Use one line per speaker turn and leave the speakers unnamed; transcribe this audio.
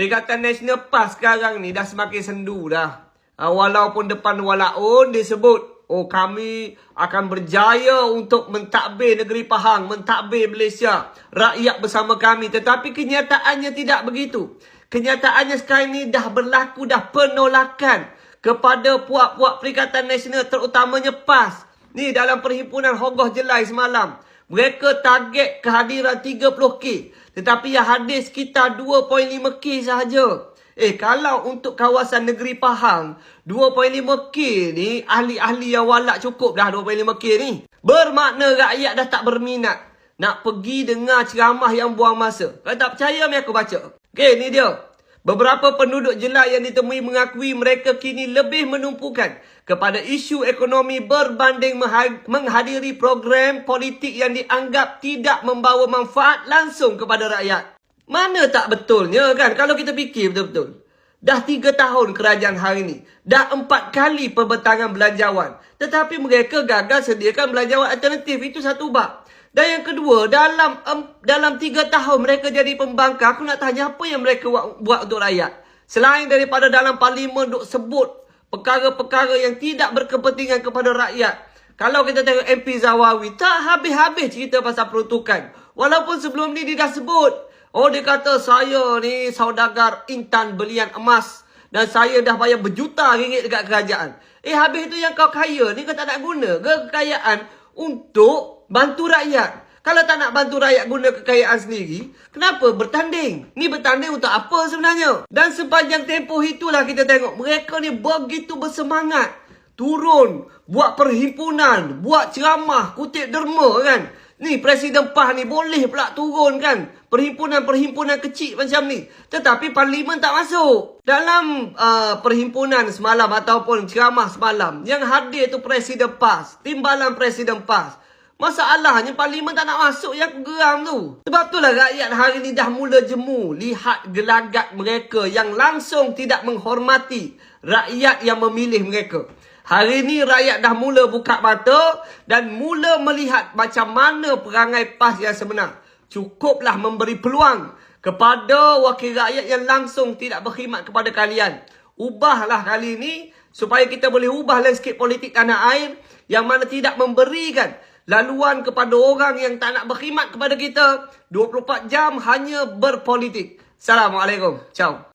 Perikatan Nasional PAS sekarang ni dah semakin sendu dah. Uh, walaupun depan walaun disebut, oh kami akan berjaya untuk mentadbir negeri Pahang, mentadbir Malaysia, rakyat bersama kami. Tetapi kenyataannya tidak begitu. Kenyataannya sekarang ni dah berlaku dah penolakan kepada puak-puak Perikatan Nasional terutamanya PAS. Ni dalam perhimpunan Hogoh Jelai semalam. Mereka target kehadiran 30K. Tetapi yang hadir sekitar 2.5K sahaja. Eh, kalau untuk kawasan negeri Pahang, 2.5K ni, ahli-ahli yang walak cukup dah 2.5K ni. Bermakna rakyat dah tak berminat nak pergi dengar ceramah yang buang masa. Kalau tak percaya, mari aku baca. Okey, ni dia. Beberapa penduduk jelai yang ditemui mengakui mereka kini lebih menumpukan kepada isu ekonomi berbanding menghadiri program politik yang dianggap tidak membawa manfaat langsung kepada rakyat. Mana tak betulnya kan kalau kita fikir betul-betul. Dah tiga tahun kerajaan hari ini. Dah empat kali pembentangan belanjawan. Tetapi mereka gagal sediakan belanjawan alternatif. Itu satu bab. Dan yang kedua, dalam um, dalam tiga tahun mereka jadi pembangkang, aku nak tanya apa yang mereka buat, buat untuk rakyat. Selain daripada dalam parlimen duk sebut perkara-perkara yang tidak berkepentingan kepada rakyat. Kalau kita tengok MP Zawawi, tak habis-habis cerita pasal peruntukan. Walaupun sebelum ni dia dah sebut. Oh, dia kata saya ni saudagar intan belian emas. Dan saya dah bayar berjuta ringgit dekat kerajaan. Eh, habis tu yang kau kaya ni kau tak nak guna ke kekayaan untuk bantu rakyat. Kalau tak nak bantu rakyat guna kekayaan sendiri, kenapa bertanding? Ni bertanding untuk apa sebenarnya? Dan sepanjang tempoh itulah kita tengok mereka ni begitu bersemangat. Turun, buat perhimpunan, buat ceramah, kutip derma kan. Ni Presiden PAH ni boleh pula turun kan. Perhimpunan-perhimpunan kecil macam ni. Tetapi parlimen tak masuk. Dalam uh, perhimpunan semalam ataupun ceramah semalam, yang hadir tu Presiden PAS, timbalan Presiden PAS. Masalahnya parlimen tak nak masuk yang geram tu. Sebab itulah rakyat hari ni dah mula jemu. Lihat gelagat mereka yang langsung tidak menghormati rakyat yang memilih mereka. Hari ni rakyat dah mula buka mata dan mula melihat macam mana perangai PAS yang sebenar. Cukuplah memberi peluang kepada wakil rakyat yang langsung tidak berkhidmat kepada kalian. Ubahlah kali ini supaya kita boleh ubah landscape politik tanah air yang mana tidak memberikan laluan kepada orang yang tak nak berkhidmat kepada kita 24 jam hanya berpolitik. Assalamualaikum. Ciao.